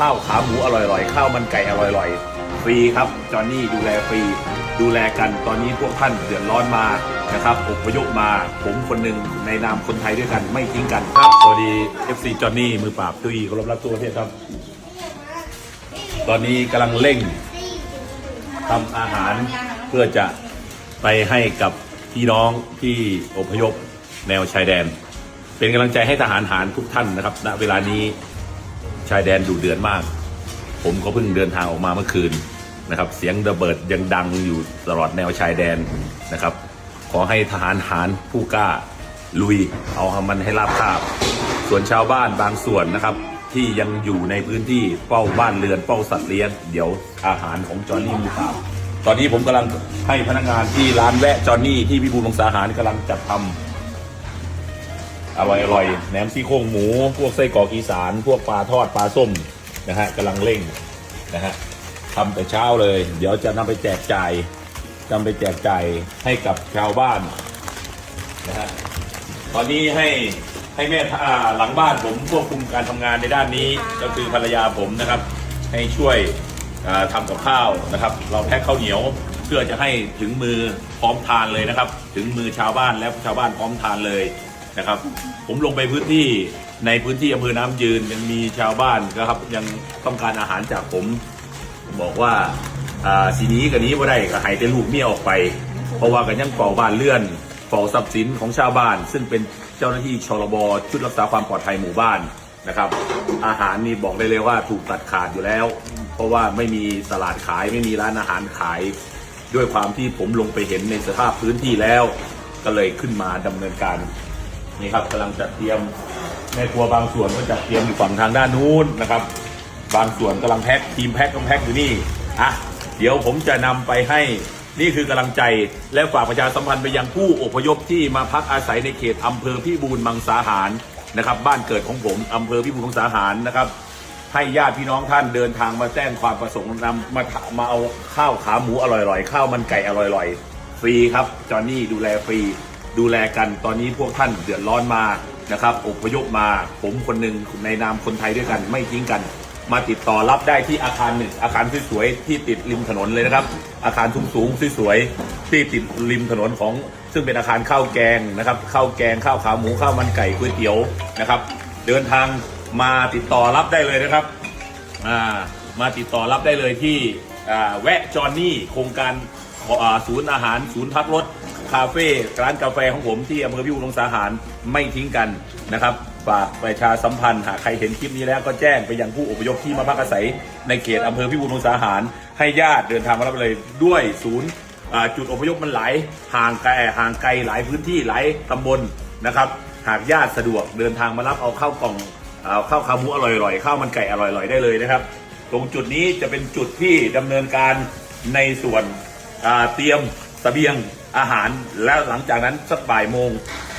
ข้าวขาหมูอร่อยๆ ข้าวมันไก่อร่อยๆ ฟรีครับ จอห์นนี่ดูแลฟรี ดูแลกันตอนนี้พวกท่านเดือดร้อนมานะครับอพยพมา ผมคนหนึ่งในนามคนไทยด้วยกันไม่ทิ้งกันครับ สวัสดี FC จอห์นนี่มือปราบตุ้ยเคารพรักตัวเทศครับ ตอนนี้กำลังเร่งทำอาหารเพื่อจะไปให้กับพี่น้องที่อพยพแนวชายแดน เป็นกำลังใจให้ทหารหารทุกท่านนะครับณเวลานี้ ชายแดนดุเดือดมาก ผมก็เพิ่งเดินทางออกมาเมื่อคืนนะครับ เสียงระเบิดยังดังอยู่ตลอดแนวชายแดนนะครับ ขอให้ทหารหารผู้กล้าลุยเอามันให้ราบคาบ ส่วนชาวบ้านบางส่วนนะครับ ที่ยังอยู่ในพื้นที่เป้าบ้านเรือนเป้าสัตว์เลี้ยงเดี๋ยวอาหารของจอห์นนี่มือปราบตอนนี้ผมกำลังให้พนักงานที่ร้านแวะจอห์นนี่ที่พิบูลวงศาหารกำลังจัดทำ อร่อยอร่อยแหนมซี่โครงหมู พวกไส้กรอกอีสาน พวกปลาทอดปลาส้มนะฮะกำลังเร่งนะฮะทำแต่เช้าเลย เดี๋ยวจะนำไปแจกจ่ายนำไปแจกจ่ายให้กับชาวบ้านนะฮะตอนนี้ให้ให้แม่อ่าหลังบ้านผมควบคุมการทำงานในด้านนี้ก็คือภรรยาผมนะครับ ให้ช่วยอ่าทำกับข้าวนะครับ เราแพ็คข้าวเหนียวเพื่อจะให้ถึงมือพร้อมทานเลยนะครับ ถึงมือชาวบ้านและชาวบ้านพร้อมทานเลย นะครับ ผมลงไปพื้นที่ในพื้นที่อำเภอน้ำยืนยังมีชาวบ้านนะครับ ยังต้องการอาหารจากผมบอกว่าอ่าสีนี้กับนี้ว่าได้ก็ให้แต่ลูกเมียออกไป เพราะว่ากันยังเฝ้าบ้านเลื่อนเฝ้าทรัพย์สินของชาวบ้าน ซึ่งเป็นเจ้าหน้าที่ชลบชุดรักษาความปลอดภัยหมู่บ้านนะครับ อาหารนี่บอกได้เลยว่าถูกตัดขาดอยู่แล้ว เพราะว่าไม่มีตลาดขายไม่มีร้านอาหารขาย ด้วยความที่ผมลงไปเห็นในสภาพพื้นที่แล้ว ก็เลยขึ้นมาดำเนินการ นี่ครับกำลังจัดเตรียมแม่ครัวบางส่วนก็จัดเตรียมอยู่ฝั่งทางด้านนู้นนะครับ บางส่วนกำลังแพ็คทีมแพ็คก็แพ็คอยู่นี่อะเดี๋ยวผมจะนำไปให้นี่คือกำลังใจและฝากประชาสัมพันธ์ไปยังผู้อพยพที่มาพักอาศัยในเขตอำเภอพิบูลมังสาหารนะครับ บ้านเกิดของผมอำเภอพิบูลมังสาหารนะครับ ให้ญาติพี่น้องท่านเดินทางมาแจ้งความประสงค์นำมามาเอาข้าวขาหมูอร่อยๆข้าวมันไก่อร่อยๆฟรีครับจอห์นนี่ดูแลฟรี ดูแลกันตอนนี้พวกท่านเดือดร้อนมานะครับอพยพมาผมคนหนึ่งในนามคนไทยด้วยกันไม่ทิ้งกัน มาติดต่อรับได้ที่อาคารหนึ่งอาคารสวยๆที่ติดริมถนนเลยนะครับ อาคารสูงๆสวยๆที่ติดริมถนนของ ซึ่งเป็นอาคารข้าวแกงนะครับข้าวแกงข้าวขาหมูข้าวมันไก่ก๋วยเตี๋ยวนะครับ เดินทางมาติดต่อรับได้เลยนะครับามาติดต่อรับได้เลยที่แวะจอนนี่โครงการศูนย์อาหารศูนย์พักรถ คาเฟ่ร้านกาแฟของผมที่อำเภอพิบูลสงสาหารไม่ทิ้งกันนะครับฝากประชาสัมพันธ์หากใครเห็นคลิปนี้แล้วก็แจ้งไปยังผู้อพยพที่มาพักอาศัย ในเขตอำเภอพิบูลสงสาหาร ให้ญาติเดินทางมารับเลยด้วยศูนย์จุดอพยพมันหลายห่างไกลห่างไกลหลายพื้นที่หลายตำบลนะครับ หากญาติสะดวกเดินทางมารับเอาข้าวกล่องเอาข้าวขาหมูอร่อยๆข้าวมันไก่อร่อยๆได้เลยนะครับ ตรงจุดนี้จะเป็นจุดที่ดำเนินการในส่วนเตรียมเสบียง อาหารแล้วหลังจากนั้นสักบ่ายโมง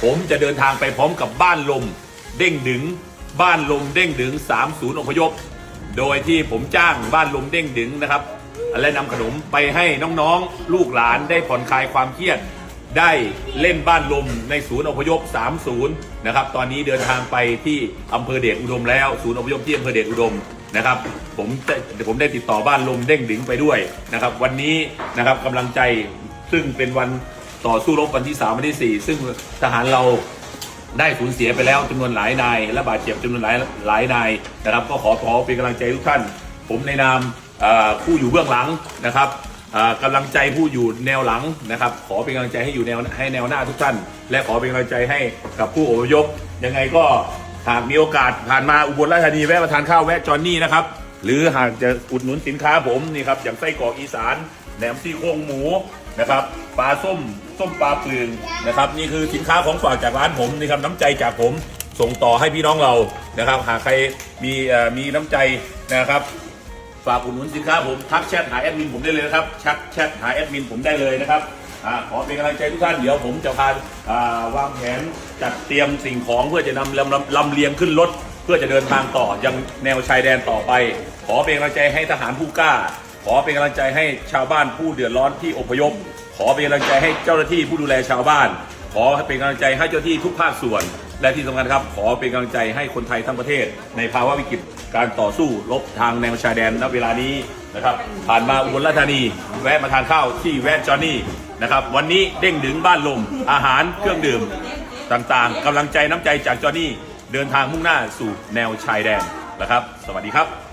ผมจะเดินทางไปพร้อมกับบ้านลม เด้งดึง บ้านลมเด้งดึง3ศูนย์อพยพ โดยที่ผมจ้างบ้านลมเด้งดึงนะครับและนำขนมไปให้น้องๆ ลูกหลานได้ผ่อนคลายความเครียด ได้เล่นบ้านลมในศูนย์อพยพ 30 นะครับ ตอนนี้เดินทางไปที่อำเภอเดชอุดมแล้ว ศูนย์อพยพที่อำเภอเดชอุดมนะครับผมจะผมได้ติดต่อบ้านลมเด้งดึงไปด้วยนะครับ วันนี้นะครับกำลังใจ ซึ่งเป็นวันต่อสู้รบวันที่3วันที่ 4 ซึ่งทหารเราได้สูญเสียไปแล้วจำนวนหลายนาย และบาดเจ็บจำนวนหลายหลายนายนะครับ ก็ขอขอเป็นกำลังใจทุกท่าน ผมในนามผู้อยู่เบื้องหลังนะครับกำลังใจผู้อยู่แนวหลังนะครับ ขอเป็นกำลังใจให้อยู่แนวให้แนวหน้าทุกท่าน และขอเป็นกำลังใจให้กับผู้อพยพยังไงก็หากมีโอกาสผ่านมาอุบลราชธานีแวะมาทานข้าวแวะจอนนี่นะครับหรือหากจะอุดหนุนสินค้าผมนี่ครับอย่างไส้กรอกอีสานแหนมซี่โครงหมู นะครับปลาส้มส้มปลาปลืงนะครับ นี่คือสินค้าของฝากจากร้านผมนี่ครับน้ำใจจากผมส่งต่อให้พี่น้องเรานะครับ หากใครมีมีน้ำใจนะครับฝากอุดหนุนสินค้าผมทักแชทหาแอดมินผมได้เลยนะครับชักแชทหาแอดมินผมได้เลยนะครับอขอเป็นกำลังใจทุกท่านเดี๋ยวผมจะพาวางแผนจัดเตรียมสิ่งของเพื่อจะนำลำลำเลียงขึ้นรถ เพื่อจะเดินทางต่อยังแนวชายแดนต่อไป ขอเป็นกำลังใจให้ทหารผู้กล้า ขอเป็นกำลังใจให้ชาวบ้านผู้เดือดร้อนที่อพยพ ขอเป็นกำลังใจให้เจ้าหน้าที่ผู้ดูแลชาวบ้าน ขอเป็นกำลังใจให้เจ้าหน้าที่ทุกภาคส่วน และที่สำคัญครับ ขอเป็นกำลังใจให้คนไทยทั้งประเทศ ในภาวะวิกฤตการต่อสู้รบทางแนวชายแดนณเวลานี้นะครับ ผ่านมาอุบลราชธานี แวะมาทานข้าวที่แวะจอนนี่นะครับวันนี้เด้งดึงบ้านลมอาหารเครื่องดื่มต่างๆกำลังใจน้ำใจจากจอนนี่เดินทางมุ่งหน้าสู่แนวชายแดนนะครับ สวัสดีครับ